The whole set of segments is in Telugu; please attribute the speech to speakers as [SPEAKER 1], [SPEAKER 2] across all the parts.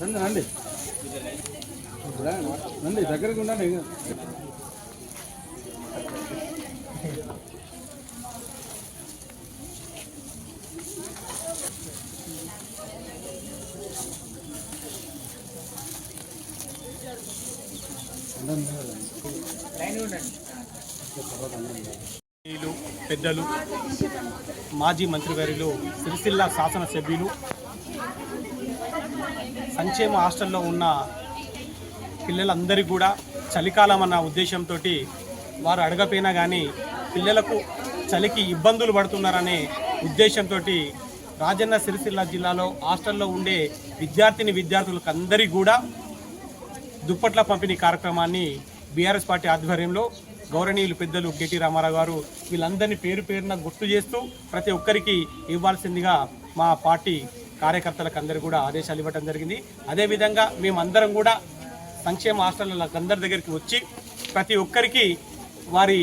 [SPEAKER 1] రండి రండి రండి దగ్గరకు ఉండండి
[SPEAKER 2] సభ్యులు పెద్దలు మాజీ మంత్రివర్యులు సిరిసిల్ల శాసనసభ్యులు సంక్షేమ హాస్టల్లో ఉన్న పిల్లలందరికీ కూడా చలికాలం అన్న ఉద్దేశంతో వారు అడగపోయినా కానీ పిల్లలకు చలికి ఇబ్బందులు పడుతున్నారనే ఉద్దేశంతో రాజన్న సిరిసిల్ల జిల్లాలో హాస్టల్లో ఉండే విద్యార్థిని విద్యార్థులకు అందరికీ కూడా దుప్పట్ల పంపిణీ కార్యక్రమాన్ని బీఆర్ఎస్ పార్టీ ఆధ్వర్యంలో గౌరవనీయులు పెద్దలు కేటీ రామారావు గారు వీళ్ళందరినీ పేరు పేరున గుర్తు చేస్తూ ప్రతి ఒక్కరికి ఇవ్వాల్సిందిగా మా పార్టీ కార్యకర్తలకు అందరికీ కూడా ఆదేశాలు ఇవ్వడం జరిగింది. అదేవిధంగా మేమందరం కూడా సంక్షేమ హాస్టళ్ళకు అందరి దగ్గరికి వచ్చి ప్రతి ఒక్కరికి వారి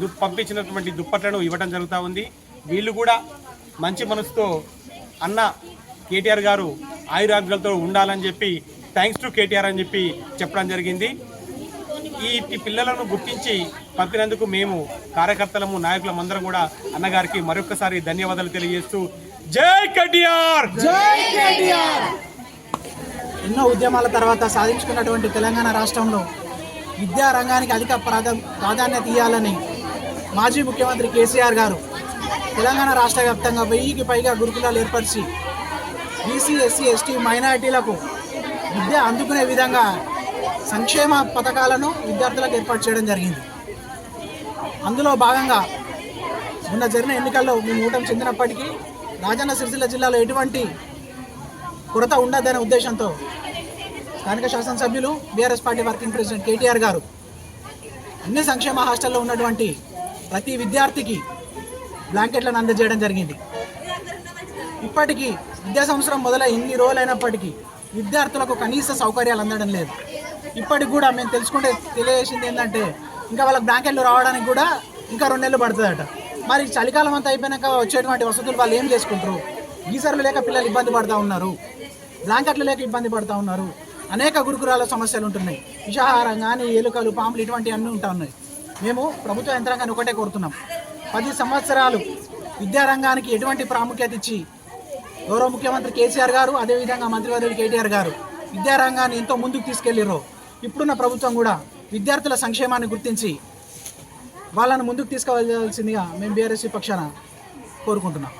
[SPEAKER 2] దు పంపించినటువంటి దుప్పట్లను ఇవ్వడం జరుగుతూ ఉంది. వీళ్ళు కూడా మంచి మనసుతో అన్న కేటీఆర్ గారు ఆయురాగ్యాలతో ఉండాలని చెప్పి థ్యాంక్స్ టు కేటీఆర్ అని చెప్పి చెప్పడం జరిగింది. ఈ పిల్లలను గుర్తించి పంపినందుకు మేము కార్యకర్తలము నాయకులం అందరం కూడా అన్నగారికి మరొకసారి ధన్యవాదాలు తెలియజేస్తూ జై కేటీఆర్
[SPEAKER 3] ఎన్నో ఉద్యమాల తర్వాత సాధించుకున్నటువంటి తెలంగాణ రాష్ట్రంలో విద్యా రంగానికి అధిక ప్రాధ ప్రాధాన్యత ఇవ్వాలని మాజీ ముఖ్యమంత్రి కేసీఆర్ గారు తెలంగాణ రాష్ట్ర వ్యాప్తంగా వెయ్యికి పైగా గురుకులాలు ఏర్పరిచి బీసీ ఎస్సీ ఎస్టీ మైనారిటీలకు విద్య అందుకునే విధంగా సంక్షేమ పథకాలను విద్యార్థులకు ఏర్పాటు చేయడం జరిగింది. అందులో భాగంగా మొన్న జరిగిన ఎన్నికల్లో మేము ఊటం చెందినప్పటికీ రాజన్న సిరిసిల్ల జిల్లాలో ఎటువంటి కొరత ఉండదనే ఉద్దేశంతో స్థానిక శాసనసభ్యులు BRS party working president KTR గారు అన్ని సంక్షేమ హాస్టల్లో ఉన్నటువంటి ప్రతి విద్యార్థికి బ్లాంకెట్లను అందజేయడం జరిగింది. ఇప్పటికీ విద్యా సంవత్సరం మొదలై ఎన్ని రోజులైనప్పటికీ విద్యార్థులకు కనీస సౌకర్యాలు అందడం లేదు. ఇప్పటికి కూడా మేము తెలుసుకుంటే తెలియజేసింది ఏంటంటే ఇంకా వాళ్ళకి బ్లాంకెట్లు రావడానికి కూడా ఇంకా రెండు నెలలు పడుతుందట. మరి చలికాలం అంతా అయిపోయినాక వచ్చేటువంటి వసతులు వాళ్ళు ఏం చేసుకుంటారు? గీజర్లు లేక పిల్లలు ఇబ్బంది పడుతూ ఉన్నారు. బ్లాంకెట్లు లేక ఇబ్బంది పడుతూ ఉన్నారు. అనేక గురుకురాల సమస్యలు ఉంటున్నాయి. విషాహారం కానీ ఎలుకలు పాములు ఇటువంటివి అన్నీ ఉంటా ఉన్నాయి. మేము ప్రభుత్వ యంత్రాంగాన్ని ఒకటే కోరుతున్నాం. పది సంవత్సరాలు విద్యారంగానికి ఎటువంటి ప్రాముఖ్యత ఇచ్చి గౌరవ ముఖ్యమంత్రి కేసీఆర్ గారు అదేవిధంగా మంత్రివర్యులు కేటీఆర్ గారు విద్యారంగాన్ని ఎంతో ముందుకు తీసుకెళ్ళిరో ఇప్పుడున్న ప్రభుత్వం కూడా విద్యార్థుల సంక్షేమాన్ని గుర్తించి వాళ్ళను ముందుకు తీసుకువెళ్ళాల్సిందిగా మేము బీఆర్ఎస్సీ పక్షాన కోరుకుంటున్నాం.